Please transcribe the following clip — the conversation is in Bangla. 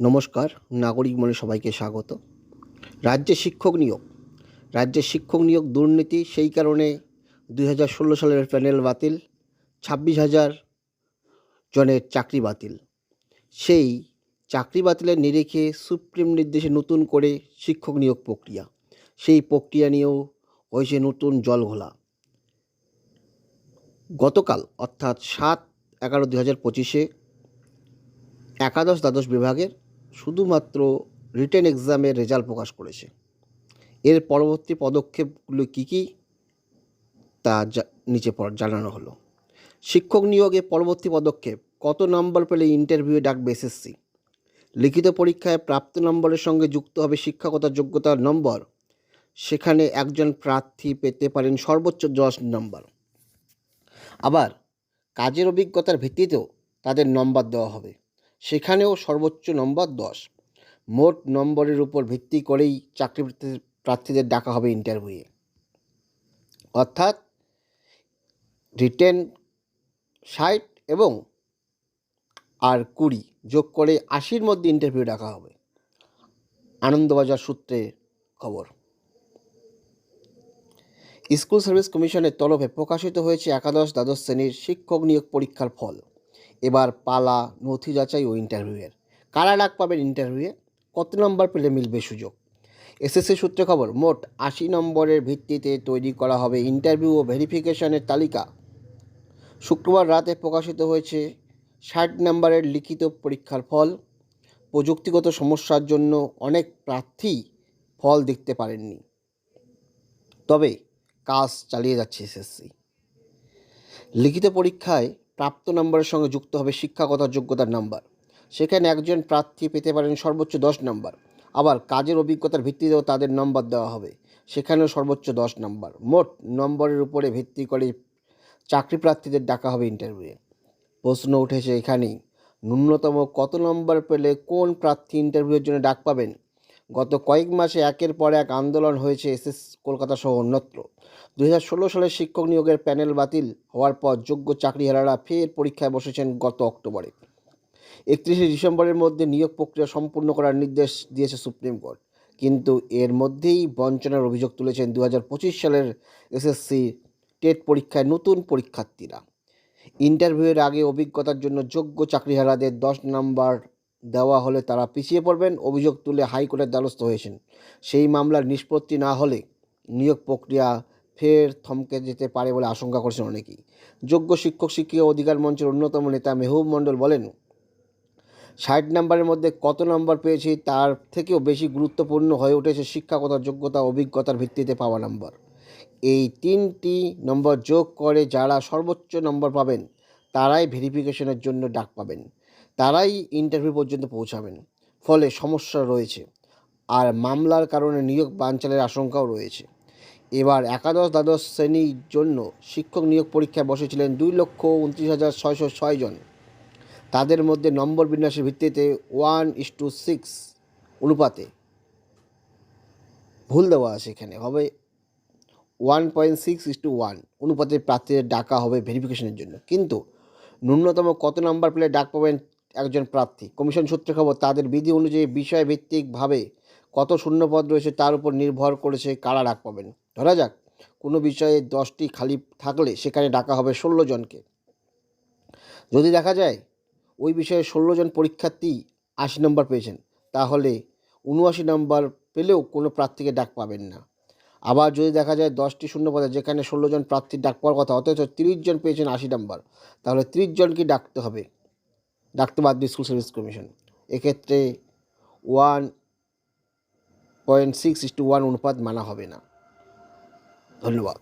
নমস্কার, নাগরিক মনে সবাইকে স্বাগত। রাজ্যে শিক্ষক নিয়োগ। রাজ্যে শিক্ষক নিয়োগ দুর্নীতি, সেই কারণে দুই হাজার ষোলো সালের প্যানেল বাতিল, ছাব্বিশ হাজার জনের চাকরি বাতিল। সেই চাকরি বাতিলের নিরিখে সুপ্রিম নির্দেশে নতুন করে শিক্ষক নিয়োগ প্রক্রিয়া। সেই প্রক্রিয়া নিয়েও হয়েছে নতুন জলঘোলা। গতকাল, অর্থাৎ সাত এগারো দু হাজার পঁচিশে একাদশ দ্বাদশ বিভাগের শুধুমাত্র রিটেন এক্সামের রেজাল্ট প্রকাশ করেছে। এর পরবর্তী পদক্ষেপগুলো কী কী? তা নিচে জানানো হলো। শিক্ষক নিয়োগে পরবর্তী পদক্ষেপ, কত নম্বর পেলে ইন্টারভিউয়ে ডাকবে এসএসসি লিখিত পরীক্ষায় প্রাপ্ত নম্বরের সঙ্গে যুক্ত হবে শিক্ষাগত যোগ্যতার নম্বর সেখানে একজন প্রার্থী পেতে পারেন সর্বোচ্চ দশ নম্বর আবার, কাজের অভিজ্ঞতার ভিত্তিতেও তাদের নম্বর দেওয়া হবে। সেখানেও সর্বোচ্চ নম্বর দশ। মোট নম্বরের উপর ভিত্তি করেই চাকরি প্রার্থীদের ডাকা হবে ইন্টারভিউয়ে অর্থাৎ রিটেন ষাট এবং আর কুড়ি যোগ করে আশির মধ্যে ইন্টারভিউ ডাকা হবে। আনন্দবাজার সূত্রে খবর। স্কুল সার্ভিস কমিশনের তরফে প্রকাশিত হয়েছে একাদশ দ্বাদশ শ্রেণির শিক্ষক নিয়োগ পরীক্ষার ফল। এবার পালা, নথি যাচাই ও ইন্টারভিউয়ের কারা ডাক পাবেন ইন্টারভিউয়ে কত নম্বর পেলে মিলবে সুযোগ? এসএসসি সূত্রে খবর, মোট আশি নম্বরের ভিত্তিতে তৈরি করা হবে ইন্টারভিউ ও ভেরিফিকেশনের তালিকা। শুক্রবার রাতে প্রকাশিত হয়েছে ষাট নম্বরের লিখিত পরীক্ষার ফল। প্রযুক্তিগত সমস্যার জন্য অনেক প্রার্থী ফল দেখতে পারেননি। তবে কাজ চালিয়ে যাচ্ছে এসএসসি লিখিত পরীক্ষায় প্রাপ্ত নম্বরের সঙ্গে যুক্ত হবে শিক্ষাগত যোগ্যতার নাম্বার। সেখানে একজন প্রার্থী পেতে পারেন সর্বোচ্চ দশ নম্বর। আবার কাজের অভিজ্ঞতার ভিত্তিতেও তাদের নম্বর দেওয়া হবে। সেখানেও সর্বোচ্চ দশ নম্বর। মোট নম্বরের উপরে ভিত্তি করে চাকরি প্রার্থীদের ডাকা হবে ইন্টারভিউয়ে প্রশ্ন উঠেছে এখানেই, ন্যূনতম কত নম্বর পেলে কোন প্রার্থী ইন্টারভিউয়ের জন্য ডাক পাবেন? গত কয়েক মাসে একের পর এক আন্দোলন হয়েছে এসএস কলকাতা সহ অন্যত্র। ষোলো সালের শিক্ষক নিয়োগের প্যানেল বাতিল হওয়ার পর যোগ্য চাকরিহারারা ফের পরীক্ষায় বসেছেন গত অক্টোবরে। একত্রিশে ডিসেম্বরের মধ্যে নিয়োগ প্রক্রিয়া সম্পূর্ণ করার নির্দেশ দিয়েছে সুপ্রিম কোর্ট। কিন্তু এর মধ্যেই বঞ্চনার অভিযোগ তুলেছেন দু হাজার পঁচিশ সালের এসএসসি টেট পরীক্ষায় নতুন পরীক্ষার্থীরা। ইন্টারভিউয়ের আগে অভিজ্ঞতার জন্য যোগ্য চাকরিহারাদের দশ নম্বর দেওয়া হলে তারা পিছিয়ে পড়বেন, অভিযোগ তুলে হাইকোর্টের দ্বারস্থ হয়েছেন। সেই মামলার নিষ্পত্তি না হলে নিয়োগ প্রক্রিয়া ফের থমকে যেতে পারে বলে আশঙ্কা করছেন অনেকেই। যোগ্য শিক্ষক, শিক্ষিকা অধিকার মঞ্চের অন্যতম নেতা মেহবুব মণ্ডল বলেন, ষাট নম্বরের মধ্যে কত নম্বর পেয়েছি তার থেকেও বেশি গুরুত্বপূর্ণ হয়ে উঠেছে শিক্ষাগত যোগ্যতা, অভিজ্ঞতার ভিত্তিতে পাওয়া নম্বর। এই তিনটি নম্বর যোগ করে যারা সর্বোচ্চ নম্বর পাবেন, তারাই ভেরিফিকেশনের জন্য ডাক পাবেন। তারাই ইন্টারভিউ পর্যন্ত পৌঁছাবেন। ফলে সমস্যা রয়েছে। আর মামলার কারণে নিয়োগ বানচালের আশঙ্কাও রয়েছে। এবার একাদশ দ্বাদশ শ্রেণির জন্য শিক্ষক নিয়োগ পরীক্ষায় বসেছিলেন দুই লক্ষ উনত্রিশ হাজার ছয়শো ছয় জন। তাদের মধ্যে নম্বর বিন্যাসের ভিত্তিতে ওয়ান ইস টু সিক্স অনুপাতে ভুল দেওয়া আছে এখানে। হবে one point six is two one অনুপাতে প্রার্থীদের ডাকা হবে ভেরিফিকেশনের জন্য। কিন্তু ন্যূনতম কত নাম্বার পেলে ডাক পাবেন একজন প্রার্থী। কমিশন সূত্রে খবর, তাদের বিধি অনুযায়ী বিষয় ভিত্তিকভাবে কত শূন্যপদ রয়েছে তার উপর নির্ভর করেছে কারা ডাক পাবেন। ধরা যাক, কোনো বিষয়ে দশটি খালি থাকলে সেখানে ডাকা হবে ষোলো জনকে। যদি দেখা যায় ওই বিষয়ে ষোলো জন পরীক্ষার্থী আশি নম্বর পেয়েছেন, তাহলে উনআশি নম্বর পেলেও কোনো প্রার্থীকে ডাক পাবেন না। আবার যদি দেখা যায় দশটি শূন্য পদে যেখানে ষোলো জন প্রার্থীর ডাক পাওয়ার কথা, অথচ তিরিশ জন পেয়েছেন আশি নম্বর, তাহলে তিরিশ জনকে ডাকতে হবে। ডাকতে বাধ্য স্কুল সার্ভিস কমিশন এক্ষেত্রে one point six is two one অনুপাত মানা হবে না। ধন্যবাদ।